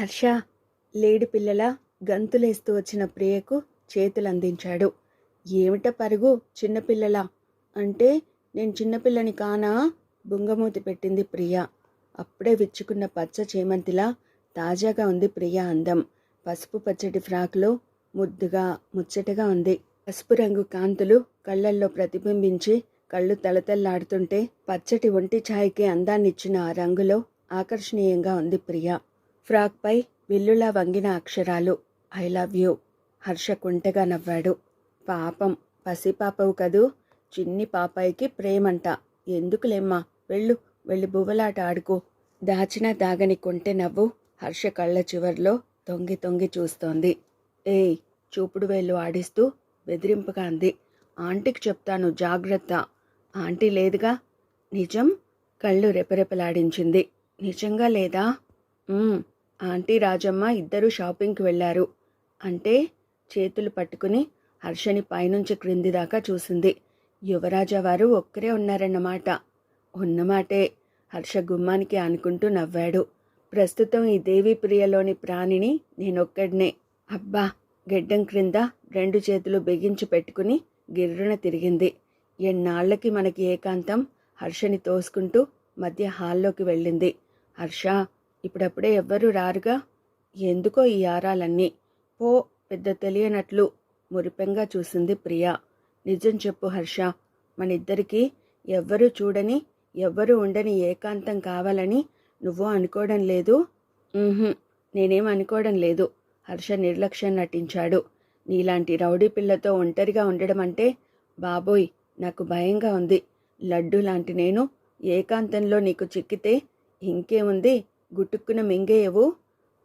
హర్ష లేడి పిల్లల గంతులేస్తూ వచ్చిన ప్రియకు చేతులు అందించాడు ఏమిట పరుగు చిన్నపిల్లల అంటే నేను చిన్నపిల్లని కానా బుంగమూతి పెట్టింది ప్రియ. అప్పుడే విచ్చుకున్న పచ్చ చేమంతిలా తాజాగా ఉంది ప్రియ అందం. పసుపు పచ్చటి ఫ్రాక్లో ముద్దుగా ముచ్చటగా ఉంది. పసుపు రంగు కాంతులు కళ్ళల్లో ప్రతిబింబించి కళ్ళు తలతల్లాడుతుంటే పచ్చటి ఒంటి ఛాయకి అందాన్నిచ్చిన ఆ రంగులో ఆకర్షణీయంగా ఉంది ప్రియ. ఫ్రాక్పై విల్లులా వంగిన అక్షరాలు ఐ లవ్ యూ హర్ష కుంటగా నవ్వాడు. పాపం పసిపాపవు కదూ చిన్ని పాపాయికి ప్రేమంట. ఎందుకులేమ్మా వెళ్ళు వెళ్ళి బువ్వలాట ఆడుకో దాచిన దాగని కొంటె నవ్వు హర్ష కళ్ళ చివర్లో తొంగి తొంగి చూస్తోంది. ఏయ్ చూపుడు వేళ్ళు ఆడిస్తూ బెదిరింపుగా అంది. ఆంటీకి చెప్తాను జాగ్రత్త. ఆంటీ లేదుగా? నిజం? కళ్ళు రెపరెపలాడించింది. నిజంగా లేదా? ఆంటీ రాజమ్మ ఇద్దరూ షాపింగ్కి వెళ్ళారు. అంటే చేతులు పట్టుకుని హర్షని పైనుంచి క్రింది దాకా చూసింది. యువరాజా వారు ఒక్కరే ఉన్నారన్నమాట. ఉన్నమాటే హర్ష గుమ్మానికి అనుకుంటూ నవ్వాడు. ప్రస్తుతం ఈ దేవి ప్రియలోని ప్రాణిని నేనొక్కడినే. అబ్బా! గెడ్డం క్రింద రెండు చేతులు బిగించి పెట్టుకుని గిర్రున తిరిగింది. ఎన్నాళ్ళకి మనకి ఏకాంతం? హర్షని తోసుకుంటూ మధ్య హాల్లోకి వెళ్ళింది. హర్ష ఇప్పుడప్పుడే ఎవ్వరూ రారుగా? ఎందుకో ఈ ఆరాలన్నీ. పో పెద్ద తెలియనట్లు మురిపెంగా చూసింది ప్రియా. నిజం చెప్పు హర్ష. మనిద్దరికీ ఎవ్వరూ చూడని ఎవ్వరూ ఉండని ఏకాంతం కావాలని నువ్వు అనుకోవడం లేదు? నేనేం అనుకోవడం లేదు. హర్ష నిర్లక్ష్యం నటించాడు. నీలాంటి రౌడీ పిల్లతో ఒంటరిగా ఉండడం అంటే బాబోయ్ నాకు భయంగా ఉంది. లడ్డు లాంటి నేను ఏకాంతంలో నీకు చిక్కితే ఇంకేముంది? గుట్టుక్కున మింగేయవు.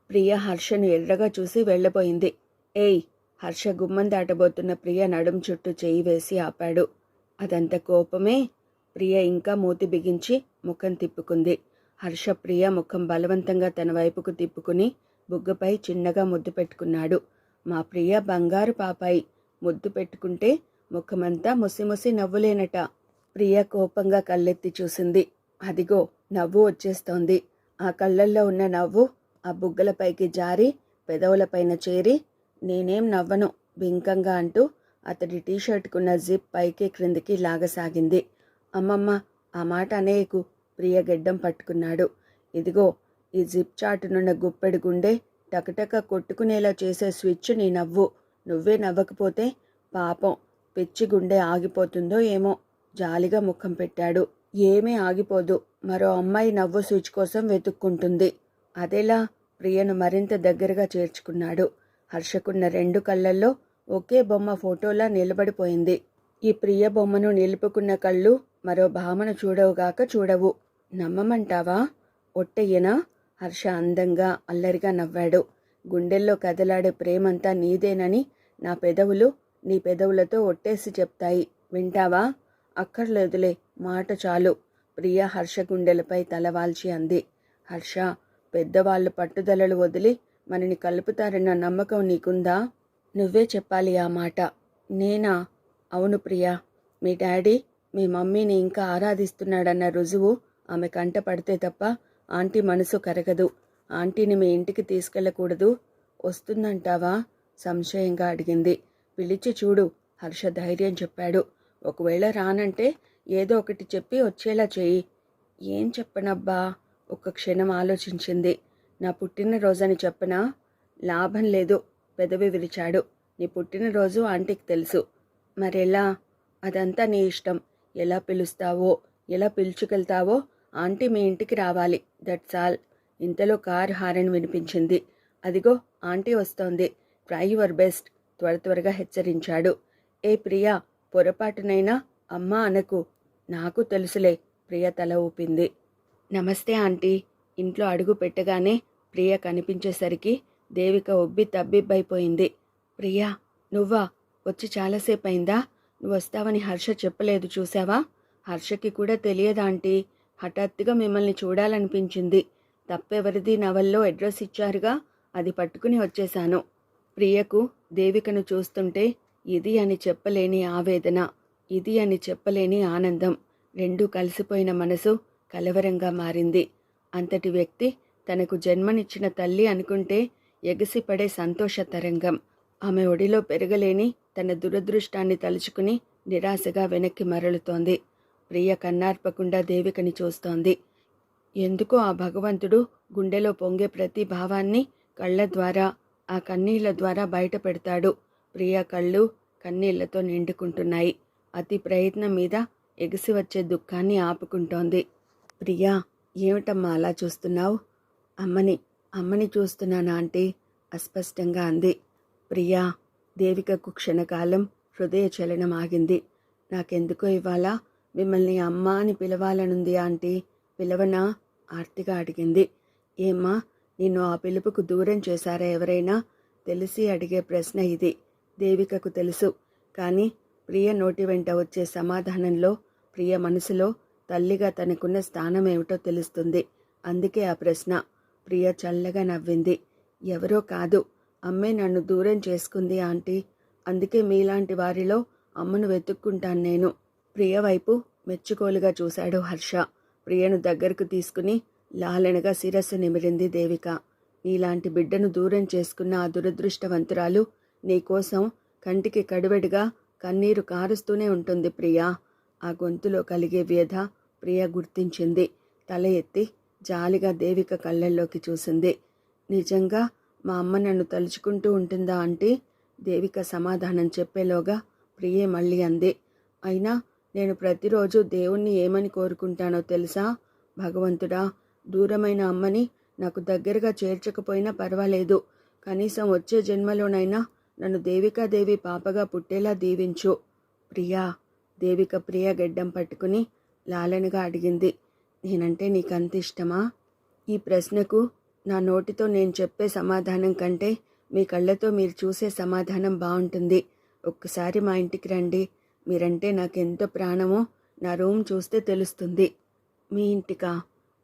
ప్రియ హర్షను ఎర్రగా చూసి వెళ్ళబోయింది ఏయ్ హర్ష గుమ్మం దాటబోతున్న ప్రియ నడుం చుట్టూ చేయి వేసి ఆపాడు. అదంత కోపమే? ప్రియ ఇంకా మూతి బిగించి ముఖం తిప్పుకుంది. హర్ష ప్రియ ముఖం బలవంతంగా తన వైపుకు తిప్పుకుని బుగ్గపై చిన్నగా ముద్దు పెట్టుకున్నాడు. మా ప్రియ బంగారు పాపాయి. ముద్దు పెట్టుకుంటే ముఖమంతా ముసిముసి నవ్వులేనట. ప్రియ కోపంగా కళ్ళెత్తి చూసింది. అదిగో నవ్వు వచ్చేస్తోంది. ఆ కళ్ళల్లో ఉన్న నవ్వు ఆ బుగ్గలపైకి జారి పెదవులపైన చేరి నేనేం నవ్వను బింకంగా అంటూ అతడి టీషర్ట్కున్న జిప్ పైకి క్రిందికి లాగసాగింది. అమ్మమ్మ ఆ మాట అనేకు ప్రియ గెడ్డం పట్టుకున్నాడు. ఇదిగో ఈ జిప్ చాటునున్న గుప్పెడు గుండె టకటక కొట్టుకునేలా చేసే స్విచ్ నీ నవ్వు. నువ్వే నవ్వకపోతే పాపం పిచ్చి గుండె ఆగిపోతుందో ఏమో జాలిగా ముఖం పెట్టాడు. ఏమీ ఆగిపోదు. మరో అమ్మాయి నవ్వు స్విచ్ కోసం వెతుక్కుంటుంది. అదేలా ప్రియను మరింత దగ్గరగా చేర్చుకున్నాడు. హర్షకున్న రెండు కళ్ళల్లో ఒకే బొమ్మ ఫోటోలా నిలబడిపోయింది. ఈ ప్రియ బొమ్మను నిలుపుకున్న కళ్ళు మరో భామను చూడవుగాక చూడవు. నమ్మమంటావా? ఒట్టయ్యనా? హర్ష అందంగా అల్లరిగా నవ్వాడు. గుండెల్లో కదలాడే ప్రేమంతా నీదేనని నా పెదవులు నీ పెదవులతో ఒట్టేసి చెప్తాయి. వింటావా? అక్కర్లేదులే మాట చాలు. ప్రియ హర్ష గుండెలపై తలవాల్చి అంది. హర్ష పెద్దవాళ్ళు పట్టుదలలు వదిలి మనని కలుపుతారన్న నమ్మకం నీకుందా? నువ్వే చెప్పాలి ఆ మాట. నేనా? అవును ప్రియా. మీ డాడీ మీ మమ్మీని ఇంకా ఆరాధిస్తున్నాడన్న రుజువు ఆమె కంట పడితే తప్ప ఆంటీ మనసు కరగదు. ఆంటీని మీ ఇంటికి తీసుకెళ్ళకూడదు. వస్తుందంటావా? సంశయంగా అడిగింది. పిలిచి చూడు హర్ష ధైర్యం చెప్పాడు. ఒకవేళ రానంటే ఏదో ఒకటి చెప్పి వచ్చేలా చెయ్యి ఏం చెప్పనబ్బా? ఒక్క క్షణం ఆలోచించింది. నా పుట్టినరోజని చెప్పనా? లాభం లేదు. పెదవి విరిచాడు. నీ పుట్టినరోజు ఆంటీకి తెలుసు. మరెలా? అదంతా నీ ఇష్టం. ఎలా పిలుస్తావో? ఎలా పిలుచుకెళ్తావో? ఆంటీ మీ ఇంటికి రావాలి. That's all. ఇంతలో కార్ హారన్ వినిపించింది. అదిగో ఆంటీ వస్తోంది. Try your best. త్వర త్వరగా హెచ్చరించాడు. ఏ ప్రియా పొరపాటునైనా అమ్మా అనకు. నాకు తెలుసులే ప్రియ తల ఊపింది. నమస్తే ఆంటీ. ఇంట్లో అడుగు పెట్టగానే ప్రియ కనిపించేసరికి దేవిక ఉబ్బి తబ్బిబ్బైపోయింది. ప్రియా నువ్వా? వచ్చి చాలాసేపు అయిందా నువ్వు వస్తావని హర్ష చెప్పలేదు చూసావా? హర్షకి కూడా తెలియదా ఆంటీ. హఠాత్తుగా మిమ్మల్ని చూడాలనిపించింది. తప్పెవరిది నవల్లో అడ్రస్ ఇచ్చారుగా అది పట్టుకుని వచ్చేశాను. ప్రియకు దేవికను చూస్తుంటే ఇది అని చెప్పలేని ఆవేదన. ఇది అని చెప్పలేని ఆనందం. రెండూ కలిసిపోయిన మనసు కలవరంగా మారింది. అంతటి వ్యక్తి తనకు జన్మనిచ్చిన తల్లి అనుకుంటే ఎగసిపడే సంతోష తరంగం. ఆమె ఒడిలో పెరగలేని తన దురదృష్టాన్ని తలుచుకుని నిరాశగా వెనక్కి మరలుతోంది. ప్రియ కన్నార్పకుండా దేవికని చూస్తోంది. ఎందుకో ఆ భగవంతుడు గుండెలో పొంగే ప్రతి భావాన్ని కళ్ళ ద్వారా ఆ కన్నీళ్ళ ద్వారా బయట పెడతాడు ప్రియ కళ్ళు కన్నీళ్ళతో నిండుకుంటున్నాయి. అతి ప్రయత్నం మీద ఎగిసి వచ్చే దుఃఖాన్ని ఆపుకుంటోంది. ప్రియా ఏమిటమ్మా అలా చూస్తున్నావు? అమ్మని అమ్మని చూస్తున్నానా ఆంటీ అస్పష్టంగా అంది. ప్రియా దేవికకు క్షణకాలం హృదయ చలనం ఆగింది. నాకెందుకో ఇవాళ మిమ్మల్ని అమ్మ అని పిలవాలనుంది ఆంటీ పిలవనా? ఆర్తిగా అడిగింది. ఏమ్మా నిన్ను ఆ పిలుపుకు దూరం చేశారా ఎవరైనా? తెలిసి అడిగే ప్రశ్న ఇది. దేవికకు తెలుసు. కానీ ప్రియ నోటి వెంట వచ్చే సమాధానంలో ప్రియ మనసులో తల్లిగా తనకున్న స్థానం ఏమిటో తెలుస్తుంది. అందుకే ఆ ప్రశ్న. ప్రియ చల్లగా నవ్వింది. ఎవరో కాదు. అమ్మే నన్ను దూరం చేసుకుంది ఆంటీ. అందుకే మీలాంటి వారిలో అమ్మను వెతుక్కుంటాను నేను. ప్రియ వైపు మెచ్చుకోలుగా చూశాడు హర్ష. ప్రియను దగ్గరకు తీసుకుని లాలనగా శిరస్సు నిమిరింది దేవిక. నీలాంటి బిడ్డను దూరం చేసుకున్న ఆ దురదృష్టవంతురాలు నీకోసం కంటికి కడువెడుగా కన్నీరు కారుస్తూనే ఉంటుంది ప్రియా. ఆ గొంతులో కలిగే వ్యధ ప్రియ గుర్తించింది. తల ఎత్తి జాలిగా దేవిక కళ్ళల్లోకి చూసింది. నిజంగా మా అమ్మ నన్ను తలుచుకుంటూ ఉంటుందా అంటే? దేవిక సమాధానం చెప్పేలోగా ప్రియే మళ్ళీ అంది. అయినా నేను ప్రతిరోజు దేవుణ్ణి ఏమని కోరుకుంటానో తెలుసా? భగవంతుడా దూరమైన అమ్మని నాకు దగ్గరగా చేర్చకపోయినా పర్వాలేదు. కనీసం వచ్చే జన్మలోనైనా నన్ను దేవికాదేవి పాపగా పుట్టేలా దీవించు. ప్రియా దేవిక ప్రియ గడ్డం పట్టుకుని లాలనగా అడిగింది. నేనంటే నీకంత ఇష్టమా? ఈ ప్రశ్నకు నా నోటితో నేను చెప్పే సమాధానం కంటే మీ కళ్ళతో మీరు చూసే సమాధానం బాగుంటుంది ఒక్కసారి మా ఇంటికి రండి. మీరంటే నాకెంతో ప్రాణమో నా రూమ్ చూస్తే తెలుస్తుంది. మీ ఇంటికా?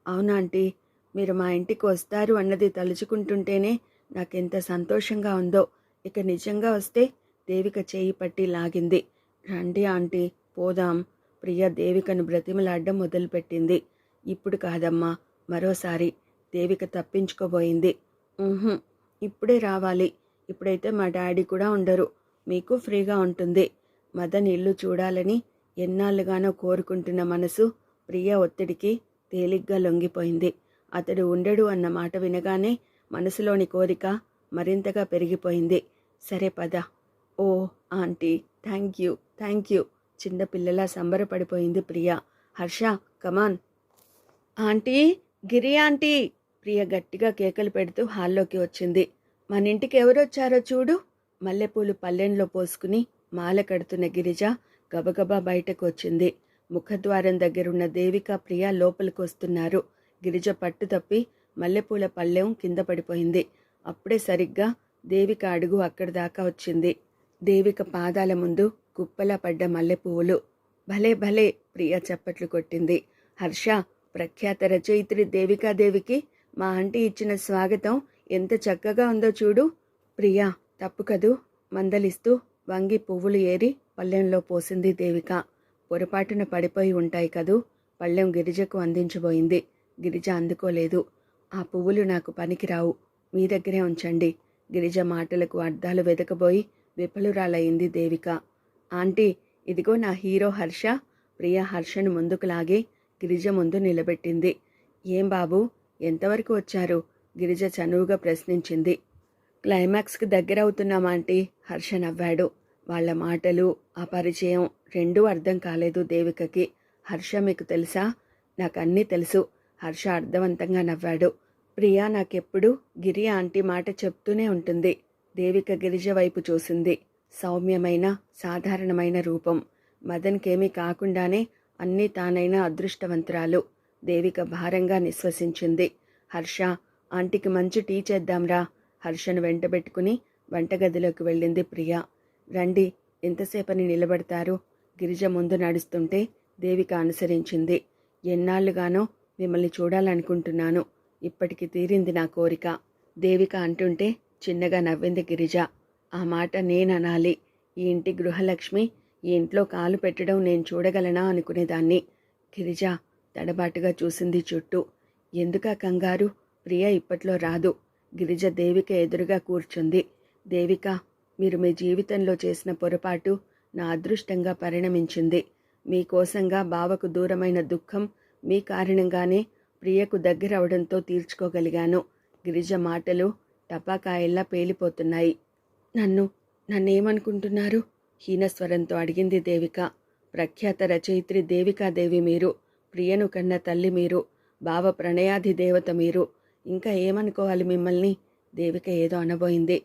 అవునా ఆంటీ. మీరు మా ఇంటికి వస్తారు అన్నది తలుచుకుంటుంటేనే నాకెంత సంతోషంగా ఉందో ఇక నిజంగా వస్తే దేవిక చేయి పట్టి లాగింది. రండి ఆంటీ పోదాం. ప్రియ దేవికను బ్రతిమలాడ్డం మొదలుపెట్టింది. ఇప్పుడు కాదమ్మా మరోసారి దేవిక తప్పించుకోబోయింది. ఇప్పుడే రావాలి. ఇప్పుడైతే మా డాడీ కూడా ఉండరు. మీకు ఫ్రీగా ఉంటుంది. మదన్ ఇల్లు చూడాలని ఎన్నాళ్ళుగానో కోరుకుంటున్న మనసు ప్రియ ఒత్తిడికి తేలిగ్గా లొంగిపోయింది. అతడు ఉండడు అన్న మాట వినగానే మనసులోని కోరిక మరింతగా పెరిగిపోయింది. సరే పద. ఓ aunty thank you thank you. చిన్నపిల్లలా సంబరపడిపోయింది Priya. Harsha come on aunty Giri aunty. Priya గట్టిగా కేకలు పెడుతూ హాల్లోకి వచ్చింది. మన ఇంటికి ఎవరొచ్చారో చూడు. మల్లెపూలు పల్లెంలో పోసుకుని మాల కడుతున్న గిరిజ గబగబా బయటకు వచ్చింది ముఖద్వారం దగ్గరున్న దేవిక ప్రియ లోపలికి వస్తున్నారు గిరిజ పట్టు తప్పి మల్లెపూల పళ్ళెం కింద పడిపోయింది. అప్పుడే సరిగ్గా దేవిక అడుగు అక్కడి దాకా వచ్చింది. దేవిక పాదాల ముందు కుప్పలా పడ్డ మల్లెపువ్వులు భలే భలే ప్రియ చప్పట్లు కొట్టింది. హర్ష ప్రఖ్యాత రచయిత్రి దేవికాదేవికి మా ఆంటీ ఇచ్చిన స్వాగతం ఎంత చక్కగా ఉందో చూడు. ప్రియా తప్పు కదూ? మందలిస్తూ వంగి పువ్వులు ఏరి పళ్ళెంలో పోసింది దేవిక. పొరపాటున పడిపోయి ఉంటాయి కదూ? పళ్ళెం గిరిజకు అందించబోయింది. గిరిజ అందుకోలేదు. ఆ పువ్వులు నాకు పనికిరావు. మీ దగ్గరే ఉంచండి. గిరిజ మాటలకు అర్థాలు వెతకబోయి విఫలురాలయ్యింది దేవిక. ఆంటీ ఇదిగో నా హీరో హర్ష. ప్రియ హర్షను ముందుకు లాగి గిరిజ ముందు నిలబెట్టింది. ఏం బాబు ఎంతవరకు వచ్చారు? గిరిజ చనువుగా ప్రశ్నించింది. క్లైమాక్స్కి దగ్గరవుతున్నామాంటీ హర్ష నవ్వాడు. వాళ్ళ మాటలు ఆ పరిచయం రెండూ అర్థం కాలేదు దేవికకి. హర్ష మీకు తెలుసా? నాకు అన్నీ తెలుసు. హర్ష అర్థవంతంగా నవ్వాడు. ప్రియా నాకెప్పుడు గిరి ఆంటీ మాట చెప్తూనే ఉంటుంది. దేవిక గిరిజ వైపు చూసింది. సౌమ్యమైన సాధారణమైన రూపం. మదన్కేమీ కాకుండానే అన్నీ తానైన అదృష్టవంతురాలు. దేవిక భారంగా నిశ్వసించింది. హర్ష ఆంటీకి మంచి టీ చేద్దాంరా. హర్షను వెంటబెట్టుకుని వంటగదిలోకి వెళ్ళింది ప్రియా. రండి ఎంతసేపని నిలబడతారు? గిరిజ ముందు నడుస్తుంటే దేవిక అనుసరించింది. ఎన్నాళ్ళుగానో మిమ్మల్ని చూడాలనుకుంటున్నాను. ఇప్పటికి తీరింది నా కోరిక. దేవిక అంటుంటే చిన్నగా నవ్వింది గిరిజ. ఆ మాట నేననాలి. ఈ ఇంటి గృహలక్ష్మి ఈ ఇంట్లో కాలు పెట్టడం నేను చూడగలనా అనుకునేదాన్ని. గిరిజ తడబాటుగా చూసింది చుట్టూ. ఎందుకా కంగారు? ప్రియ ఇప్పట్లో రాదు. గిరిజ దేవిక ఎదురుగా కూర్చుంది. దేవిక మీరు మీ జీవితంలో చేసిన పొరపాటు నా అదృష్టంగా పరిణమించింది. మీకోసంగా బావకు దూరమైన దుఃఖం మీ కారణంగానే ప్రియకు దగ్గరవడంతో తీర్చుకోగలిగాను. గిరిజ మాటలు టపాకాయల్లా పేలిపోతున్నాయి. నన్ను నన్నేమనుకుంటున్నారు? హీనస్వరంతో అడిగింది దేవిక. ప్రఖ్యాత రచయిత్రి దేవికాదేవి మీరు ప్రియను కన్న తల్లి మీరు భావ ప్రణయాధి దేవత మీరు. ఇంకా ఏమనుకోవాలి మిమ్మల్ని? దేవిక ఏదో అనబోయింది.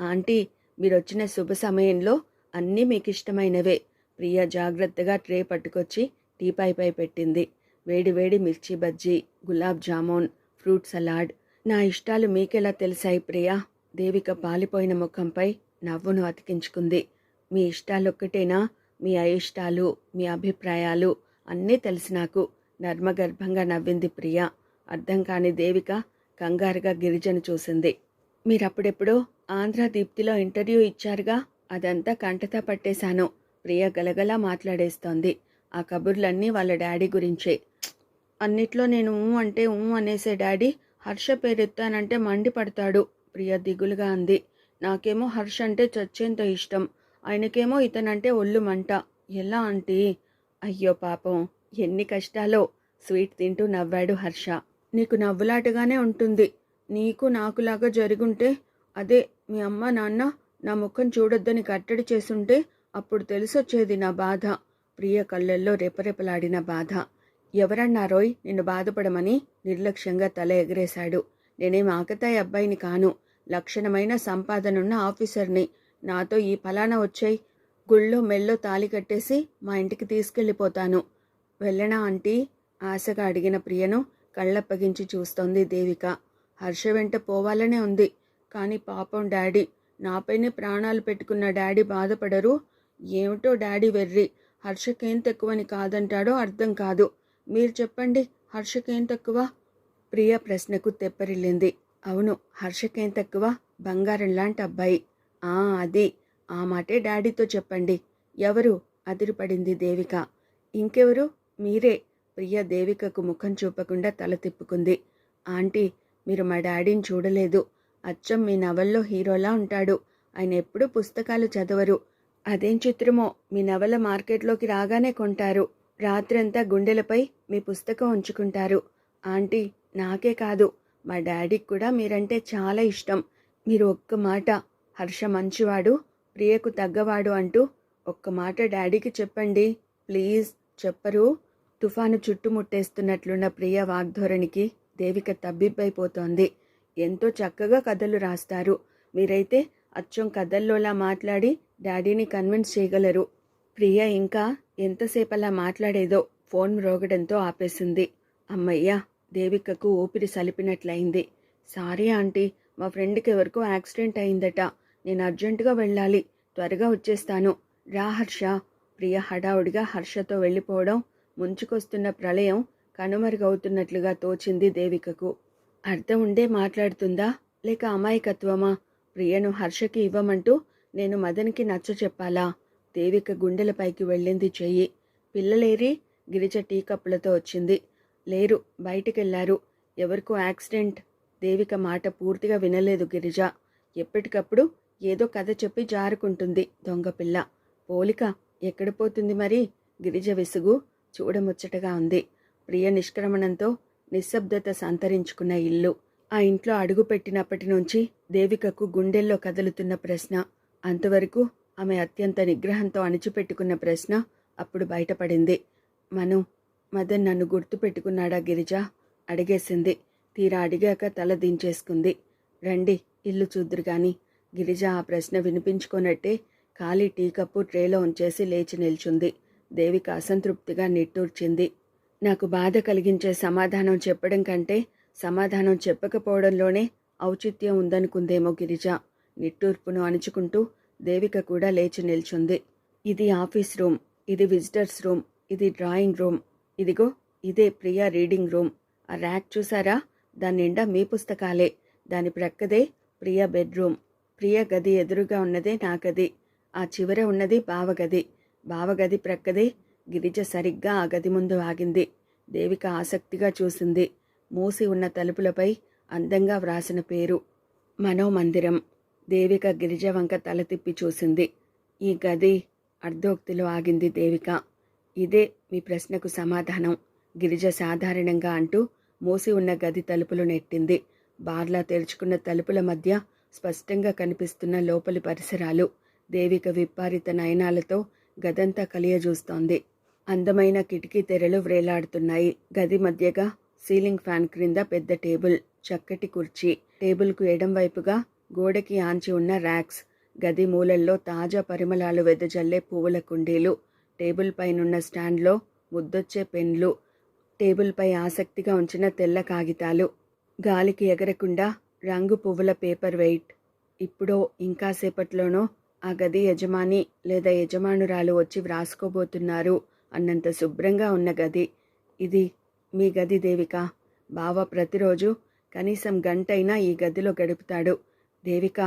ఆంటీ మీరొచ్చిన శుభ సమయంలో అన్నీ మీకు ఇష్టమైనవే ప్రియ జాగ్రత్తగా ట్రే పట్టుకొచ్చి టీపాయ్పై పెట్టింది. వేడి వేడి మిర్చి బజ్జీ గులాబ్ జామున్ ఫ్రూట్ సలాడ్. నా ఇష్టాలు మీకెలా తెలిసాయి ప్రియా? దేవిక పాలిపోయిన ముఖంపై నవ్వును అతికించుకుంది. మీ ఇష్టాలొక్కటేనా? మీ అయిష్టాలు మీ అభిప్రాయాలు అన్నీ తెలిసి నాకు నర్మగర్భంగా నవ్వింది ప్రియ. అర్థం కాని దేవిక కంగారుగా గిరిజను చూసింది. మీరప్పుడెప్పుడో ఆంధ్ర దీప్తిలో ఇంటర్వ్యూ ఇచ్చారుగా? అదంతా కంటతా పట్టేశాను. ప్రియ గలగలా మాట్లాడేస్తోంది. ఆ కబుర్లన్నీ వాళ్ళ డాడీ గురించే. అన్నిట్లో నేను ఊ అంటే ఊ అనేసే డాడీ హర్ష పేరెత్తానంటే మండిపడతాడు ప్రియ దిగులుగా అంది. నాకేమో హర్ష అంటే చచ్చేంత ఇష్టం. ఆయనకేమో ఇతనంటే ఒళ్ళు మంట. ఎలా ఆంటీ? అయ్యో పాపం. ఎన్ని కష్టాలో. స్వీట్ తింటూ నవ్వాడు హర్ష. నీకు నవ్వులాటగానే ఉంటుంది. నీకు నాకులాగా జరుగుంటే అదే మీ అమ్మ నాన్న నా ముఖం చూడొద్దని కట్టడి చేసుంటే అప్పుడు తెలిసొచ్చేది నా బాధ. ప్రియ కళ్ళల్లో రెపరెపలాడిన బాధ. ఎవరన్నారోయ్ నిన్ను బాధపడమని నిర్లక్ష్యంగా తల ఎగరేశాడు. నేనేం ఆకతాయి అబ్బాయిని కాను. లక్షణమైన సంపాదనున్న ఆఫీసర్ని. నాతో ఈ ఫలానా వచ్చాయి. గుళ్ళో మెల్లో తాలి కట్టేసి మా ఇంటికి తీసుకెళ్ళిపోతాను. వెళ్ళనా ఆంటీ? ఆశగా అడిగిన ప్రియను కళ్ళప్పగించి చూస్తోంది దేవిక. హర్ష వెంట పోవాలనే ఉంది. కానీ పాపం డాడీ. నాపైనే ప్రాణాలు పెట్టుకున్న డాడీ బాధపడరు. ఏమిటో డాడీ వెర్రి. హర్షకేం తక్కువని కాదంటాడో అర్థం కాదు. మీరు చెప్పండి హర్షకేం తక్కువ? ప్రియ ప్రశ్నకు తెప్పరిల్లింది. అవును హర్షకేం తక్కువ? బంగారం లాంటి అబ్బాయి. ఆ అది. ఆ మాటే డాడీతో చెప్పండి. ఎవరు? అదిరిపడింది దేవిక. ఇంకెవరు? మీరే. ప్రియ దేవికకు ముఖం చూపకుండా తల తిప్పుకుంది. ఆంటీ మీరు మా డాడీని చూడలేదు. అచ్చం మీ నవల్లో హీరోలా ఉంటాడు. ఆయన ఎప్పుడూ పుస్తకాలు చదవరు. అదేం చిత్రమో? మీ నవల మార్కెట్లోకి రాగానే కొంటారు. రాత్రంతా గుండెలపై మీ పుస్తకం ఉంచుకుంటారు. ఆంటీ నాకే కాదు. మా డాడీకి కూడా మీరంటే చాలా ఇష్టం. మీరు ఒక్క మాట హర్ష మంచివాడు ప్రియకు తగ్గవాడు అంటూ ఒక్క మాట డాడీకి చెప్పండి. ప్లీజ్ చెప్పరు. తుఫాను చుట్టుముట్టేస్తున్నట్లున్న ప్రియ వాగ్ధోరణికి దేవిక తబ్బిబ్బైపోతోంది. ఎంతో చక్కగా కథలు రాస్తారు. మీరైతే అచ్చం కథల్లోలా మాట్లాడి డాడీని కన్విన్స్ చేయగలరు. ప్రియ ఇంకా ఎంతసేపలా మాట్లాడేదో ఫోన్ మ్రోగడంతో ఆపేసింది. అమ్మయ్యా దేవికకు ఊపిరి సలిపినట్లయింది. సారీ ఆంటీ మా ఫ్రెండ్కి ఎవరికో యాక్సిడెంట్ అయిందట. నేను అర్జెంటుగా వెళ్ళాలి. త్వరగా వచ్చేస్తాను. రా హర్ష. ప్రియ హడావుడిగా హర్షతో వెళ్ళిపోవడం ముంచుకొస్తున్న ప్రళయం కనుమరుగవుతున్నట్లుగా తోచింది దేవికకు. అర్థం ఉండే మాట్లాడుతుందా? లేక అమాయకత్వమా? ప్రియను హర్షకి ఇవ్వమంటూ నేను మదన్కి నచ్చ చెప్పాలా దేవిక గుండెలపైకి వెళ్ళింది చెయ్యి. పిల్లలేరి? గిరిజ టీ కప్పులతో వచ్చింది. లేరు బయటికెళ్ళారు. ఎవరికో యాక్సిడెంట్. దేవిక మాట పూర్తిగా వినలేదు గిరిజ. ఎప్పటికప్పుడు ఏదో కథ చెప్పి జారుకుంటుంది దొంగపిల్ల పోలిక ఎక్కడ పోతుంది మరి? గిరిజ విసుగు చూడముచ్చటగా ఉంది. ప్రియ నిష్క్రమణంతో నిశ్శబ్దత సంతరించుకున్న ఇల్లు. ఆ ఇంట్లో అడుగుపెట్టినప్పటి నుంచి దేవికకు గుండెల్లో కదులుతున్న ప్రశ్న. అంతవరకు ఆమె అత్యంత నిగ్రహంతో అణిచిపెట్టుకున్న ప్రశ్న అప్పుడు బయటపడింది. మను మదన్ నన్ను గుర్తుపెట్టుకున్నాడా గిరిజ? అడిగేసింది. తీరా అడిగాక తల దించేసుకుంది. రండి ఇల్లు చూద్దురు గాని. గిరిజ ఆ ప్రశ్న వినిపించుకున్నట్టే ఖాళీ టీ కప్పు ట్రేలో ఉంచేసి లేచి నిల్చుంది. దేవిక అసంతృప్తిగా నిట్టూర్చింది. నాకు బాధ కలిగించే సమాధానం చెప్పడం కంటే సమాధానం చెప్పకపోవడంలోనే ఔచిత్యం ఉందనుకుందేమో గిరిజ. నిట్టూర్పును అణుచుకుంటూ దేవిక కూడా లేచి నిల్చుంది. ఇది ఆఫీస్ రూమ్ ఇది విజిటర్స్ రూమ్ ఇది డ్రాయింగ్ రూమ్. ఇదిగో ఇదే ప్రియా రీడింగ్ రూమ్. ఆ ర్యాక్ చూసారా? దాని నిండా మీ పుస్తకాలే. దాని ప్రక్కదే ప్రియ బెడ్రూమ్. ప్రియ గది ఎదురుగా ఉన్నదే నా గది. ఆ చివర ఉన్నది బావగది. బావగది ప్రక్కదే గిరిజ సరిగ్గా ఆ గది ముందు ఆగింది. దేవిక ఆసక్తిగా చూసింది. మూసి ఉన్న తలుపులపై అందంగా వ్రాసిన పేరు మనోమందిరం. దేవిక గిరిజ వంక తల తిప్పి చూసింది. ఈ గది అర్ధోక్తిలో ఆగింది దేవిక. ఇదే మీ ప్రశ్నకు సమాధానం. గిరిజ సాధారణంగా అంటూ మూసి ఉన్న గది తలుపులు నెట్టింది. బార్లా తెరుచుకున్న తలుపుల మధ్య స్పష్టంగా కనిపిస్తున్న లోపలి పరిసరాలు. దేవిక విప్పారిత నయనాలతో గదంతా కలియజూస్తోంది. అందమైన కిటికీ తెరలు వ్రేలాడుతున్నాయి గది మధ్యగా సీలింగ్ ఫ్యాన్ క్రింద పెద్ద టేబుల్ చక్కటి కుర్చీ. టేబుల్కు ఎడం వైపుగా గోడకి ఆంచి ఉన్న ర్యాక్స్ గది మూలల్లో తాజా పరిమళాలు వెదజల్లే పువ్వుల కుండీలు టేబుల్ పైనున్న స్టాండ్లో ముద్దొచ్చే పెన్లు టేబుల్పై ఆసక్తిగా ఉంచిన తెల్ల కాగితాలు గాలికి ఎగరకుండా రంగు పువ్వుల పేపర్ వెయిట్. ఇప్పుడో ఇంకా సేపట్లోనో ఆ గది యజమాని లేదా యజమానురాలు వచ్చి వ్రాసుకోబోతున్నారు అన్నంత శుభ్రంగా ఉన్న గది. ఇది మీ గది దేవిక. బావ ప్రతిరోజు కనీసం గంటైనా ఈ గదిలో గడుపుతాడు. దేవిక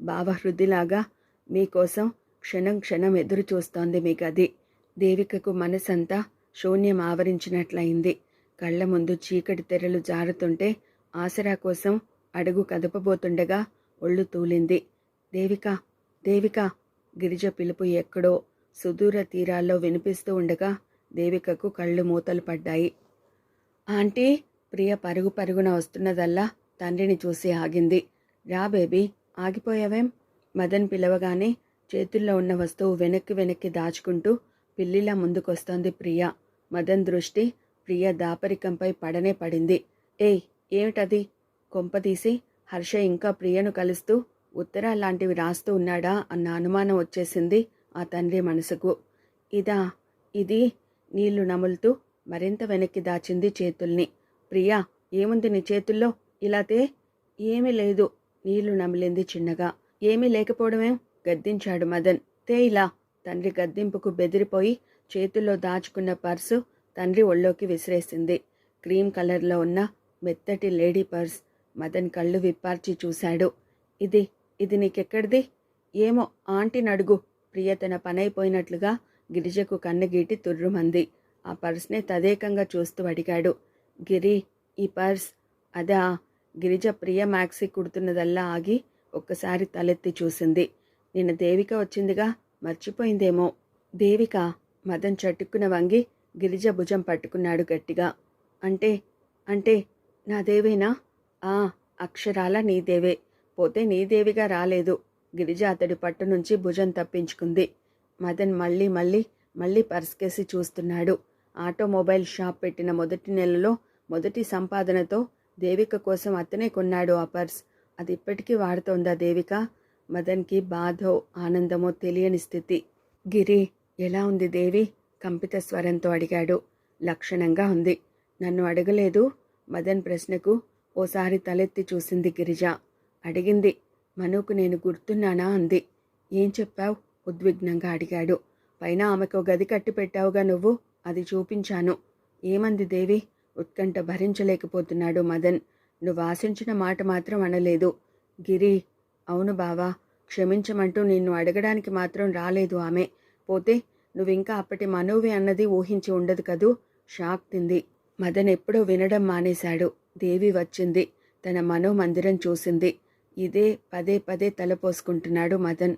భావహృదిలాగా మీకోసం క్షణం క్షణం ఎదురు చూస్తోంది మీ గది. దేవికకు మనసంతా శూన్యం ఆవరించినట్లయింది. కళ్ళ ముందు చీకటి తెరలు జారుతుంటే ఆసరా కోసం అడుగు కదపబోతుండగా ఒళ్ళు తూలింది. దేవిక దేవిక గిరిజ పిలుపు ఎక్కడో సుదూర తీరాల్లో వినిపిస్తూ ఉండగా దేవికకు కళ్ళు మూతలు పడ్డాయి. ఆంటీ ప్రియ పరుగు పరుగున వస్తున్నదల్లా తండ్రిని చూసి ఆగింది. రా బేబీ ఆగిపోయావేం? మదన్ పిలవగానే చేతుల్లో ఉన్న వస్తువు వెనక్కి వెనక్కి దాచుకుంటూ పిల్లిలా ముందుకొస్తోంది ప్రియ. మదన్ దృష్టి ప్రియ దాపరికంపై పడనే పడింది. ఏయ్ ఏమిటది? కొంపదీసి హర్ష ఇంకా ప్రియను కలుస్తూ ఉత్తరాల్లాంటివి రాస్తూ ఉన్నాడా అన్న అనుమానం వచ్చేసింది ఆ తండ్రి మనసుకు. ఇదా ఇది నీళ్ళు నములుతూ మరింత వెనక్కి దాచింది చేతుల్ని. ప్రియా ఏముంది నీ చేతుల్లో? ఇలాతే ఏమీ లేదు. నీళ్ళు నమిలింది చిన్నగా. ఏమీ లేకపోవడమేం? గద్దించాడు మదన్. తే ఇలా. తండ్రి గద్దింపుకు బెదిరిపోయి చేతుల్లో దాచుకున్న పర్సు తండ్రి ఒళ్ళోకి విసిరేసింది. క్రీమ్ కలర్లో ఉన్న మెత్తటి లేడీ పర్స్ మదన్ కళ్ళు విప్పార్చి చూశాడు. ఇది ఇది నీకెక్కడిది? ఏమో ఆంటీని అడుగు. ప్రియ తన పనైపోయినట్లుగా గిరిజకు కన్నగీటి తుర్రుమంది. ఆ పర్స్నే తదేకంగా చూస్తూ అడిగాడు. గిరి ఈ పర్స్ అదా? గిరిజ ప్రియ మ్యాక్సీ కుడుతున్నదల్లా ఆగి ఒక్కసారి తలెత్తి చూసింది. నిన్న దేవిక వచ్చిందిగా మర్చిపోయిందేమో. దేవిక మదన్ చట్టుకున వంగి గిరిజ భుజం పట్టుకున్నాడు గట్టిగా. అంటే అంటే నా దేవేనా? ఆ అక్షరాల నీదేవే పోతే నీదేవిగా రాలేదు. గిరిజ అతడి పట్టు నుంచి భుజం తప్పించుకుంది. మదన్ మళ్ళీ మళ్ళీ మళ్ళీ పర్స్కేసి చూస్తున్నాడు. ఆటోమొబైల్ షాప్ పెట్టిన మొదటి నెలలో మొదటి సంపాదనతో దేవిక కోసం అతనే కొన్నాడు ఆ పర్స్. అది ఇప్పటికీ వాడుతోందా దేవిక? మదన్కి బాధో ఆనందమో తెలియని స్థితి. గిరి ఎలా ఉంది దేవి? కంపిత స్వరంతో అడిగాడు. లక్షణంగా ఉంది. నన్ను అడగలేదు? మదన్ ప్రశ్నకు ఓసారి తలెత్తి చూసింది గిరిజ. అడిగింది. మనుకు నేను గుర్తున్నానా? అంది. ఏం చెప్పావు? ఉద్విగ్నంగా అడిగాడు. పైన ఆమెకు గది కట్టి పెట్టావుగా నువ్వు? అది చూపించాను. ఏమంది దేవి? ఉత్కంఠ భరించలేకపోతున్నాడు మదన్. నువ్వు ఆశించిన మాట మాత్రం అనలేదు. గిరి అవును బావా క్షమించమంటూ నిన్ను అడగడానికి మాత్రం రాలేదు ఆమె. పోతే నువ్వింకా అప్పటి మనోవి అన్నది ఊహించి ఉండదు కదూ? షాక్ తింది. మదన్ ఎప్పుడో వినడం మానేశాడు. దేవి వచ్చింది. తన మనోమందిరం చూసింది. ఇదే పదే పదే తలపోసుకుంటున్నాడు మదన్.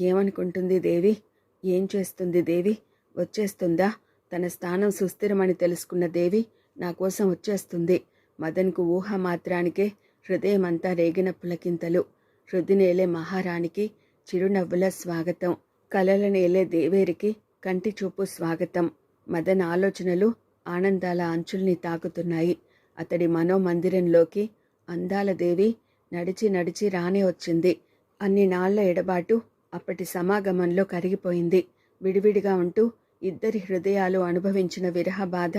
ఏమనుకుంటుంది దేవి? ఏం చేస్తుంది దేవి? వచ్చేస్తుందా? తన స్థానం సుస్థిరమని తెలుసుకున్న దేవి? నా కోసం వచ్చేస్తుంది. మదన్కు ఊహ మాత్రానికే హృదయమంతా రేగిన పులకింతలు. హృదినేలే మహారాణికి చిరునవ్వుల స్వాగతం. కలల నేలే దేవేరికి కంటి చూపు స్వాగతం. మదన్ ఆలోచనలు ఆనందాల అంచుల్ని తాకుతున్నాయి. అతడి మనోమందిరంలోకి అందాల దేవి నడిచి నడిచి రానే వచ్చింది. అన్ని నాళ్ళ ఎడబాటు అప్పటి సమాగమంలో కరిగిపోయింది. విడివిడిగా ఉంటూ ఇద్దరి హృదయాలు అనుభవించిన విరహ బాధ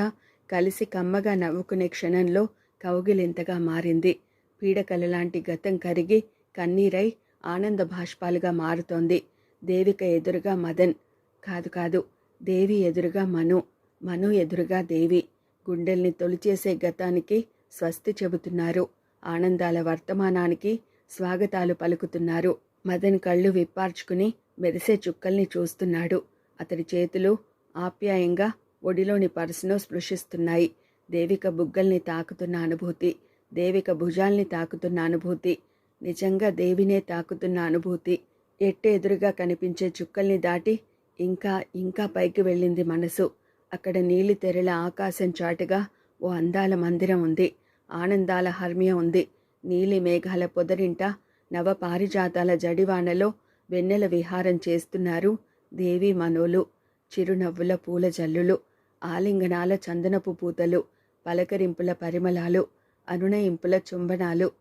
కలిసి కమ్మగా నవ్వుకునే క్షణంలో కౌగిలింతగా మారింది. పీడకలలాంటి గతం కరిగి కన్నీరై ఆనంద భాష్పాలుగా మారుతోంది. దేవిక ఎదురుగా మదన్. కాదు కాదు. దేవి ఎదురుగా మను. మను ఎదురుగా దేవి. గుండెల్ని తొలిచేసే గతానికి స్వస్తి చెబుతున్నారు. ఆనందాల వర్తమానానికి స్వాగతాలు పలుకుతున్నారు. మదన్ కళ్ళు విప్పార్చుకుని మెరిసే చుక్కల్ని చూస్తున్నాడు. అతడి చేతులు ఆప్యాయంగా ఒడిలోని పర్సును స్పృశిస్తున్నాయి. దేవిక బుగ్గల్ని తాకుతున్న అనుభూతి. దేవిక భుజాల్ని తాకుతున్న అనుభూతి. నిజంగా దేవినే తాకుతున్న అనుభూతి. ఎట్టు ఎదురుగా కనిపించే చుక్కల్ని దాటి ఇంకా ఇంకా పైకి వెళ్ళింది మనసు. అక్కడ నీలి తెరల ఆకాశం చాటుగా ఓ అందాల మందిరం ఉంది. ఆనందాల హర్మ్యం ఉంది. నీలి మేఘాల పొదరింట నవ పారిజాతాల జడివానలో వెన్నెల విహారం చేస్తున్నారు దేవి మనోలు. చిరునవ్వుల పూల జల్లులు. ఆలింగనాల చందనపు పూతలు పలకరింపుల పరిమళాలు అనునయింపుల చుంబనాలు.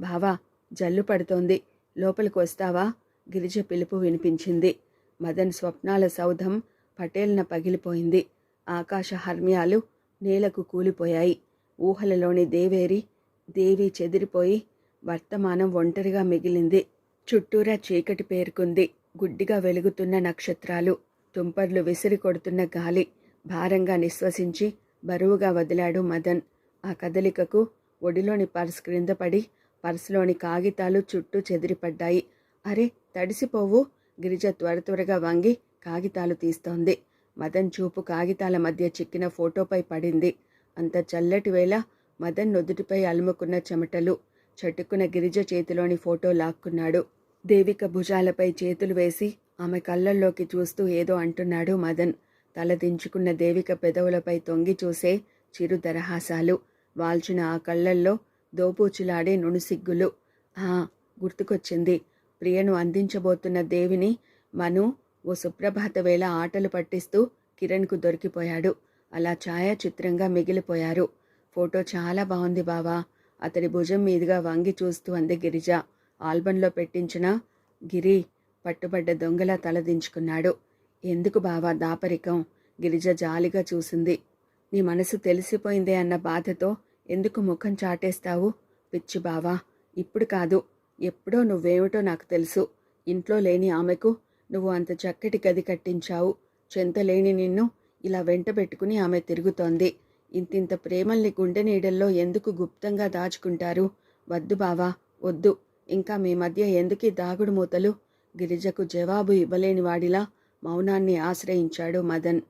బావా జల్లు పడుతోంది. లోపలికి వస్తావా? గిరిజ పిలుపు వినిపించింది. మదన్ స్వప్నాల సౌధం పటేల్న పగిలిపోయింది. ఆకాశ హర్మ్యాలు నేలకు కూలిపోయాయి. ఊహలలోని దేవేరి దేవి చెదిరిపోయి వర్తమానం ఒంటరిగా మిగిలింది. చుట్టూరా చీకటి పేరుకుంది. గుడ్డిగా వెలుగుతున్న నక్షత్రాలు తుంపర్లు విసిరి కొడుతున్న గాలి భారంగా నిశ్వసించి బరువుగా వదిలాడు మదన్. ఆ కదలికకు ఒడిలోని పర్స్ క్రింద పడి పర్సులోని కాగితాలు చుట్టూ చెదిరిపడ్డాయి. అరే తడిసిపోవు. గిరిజ త్వర త్వరగా వంగి కాగితాలు తీస్తోంది. మదన్ చూపు కాగితాల మధ్య చిక్కిన ఫోటోపై పడింది. అంత చల్లటి వేళ మదన్ నుదుటిపై అలుముకున్న చెమటలు చటుక్కున గిరిజ చేతిలోని ఫోటో లాక్కున్నాడు. దేవిక భుజాలపై చేతులు వేసి ఆమె కళ్ళల్లోకి చూస్తూ ఏదో అంటున్నాడు మదన్. తలదించుకున్న దేవిక పెదవులపై తొంగి చూసే చిరు దరహాసాలు వాల్చిన ఆ కళ్ళల్లో దోపూచులాడే నునుసిగ్గులు ఆ గుర్తుకొచ్చింది. ప్రియను అందించబోతున్న దేవిని మను ఓ సుప్రభాత వేళ ఆటలు పట్టిస్తూ కిరణ్కు దొరికిపోయాడు. అలా ఛాయాచిత్రంగా మిగిలిపోయారు. ఫోటో చాలా బాగుంది బావా. అతడి భుజం మీదుగా వంగి చూస్తూ అంది గిరిజ. ఆల్బంలో పెట్టించిన గిరి పట్టుబడ్డ దొంగలా తలదించుకున్నాడు. ఎందుకు బావా దాపరికం? గిరిజ జాలిగా చూసింది. నీ మనసు తెలిసిపోయిందే అన్న బాధతో ఎందుకు ముఖం చాటేస్తావు? పిచ్చి బావా ఇప్పుడు కాదు. ఎప్పుడో నువ్వేమిటో నాకు తెలుసు. ఇంట్లో లేని ఆమెకు నువ్వు అంత చక్కటి గది కట్టించావు. చెంతలేని నిన్ను ఇలా వెంట పెట్టుకుని ఆమె తిరుగుతోంది. ఇంతింత ప్రేమల్ని గుండె నీడల్లో ఎందుకు గుప్తంగా దాచుకుంటారు? వద్దు బావా వద్దు. ఇంకా మీ మధ్య ఎందుకీ దాగుడు మూతలు? గిరిజకు జవాబు ఇవ్వలేని వాడిలా మౌనాన్ని ఆశ్రయించాడు మదన్.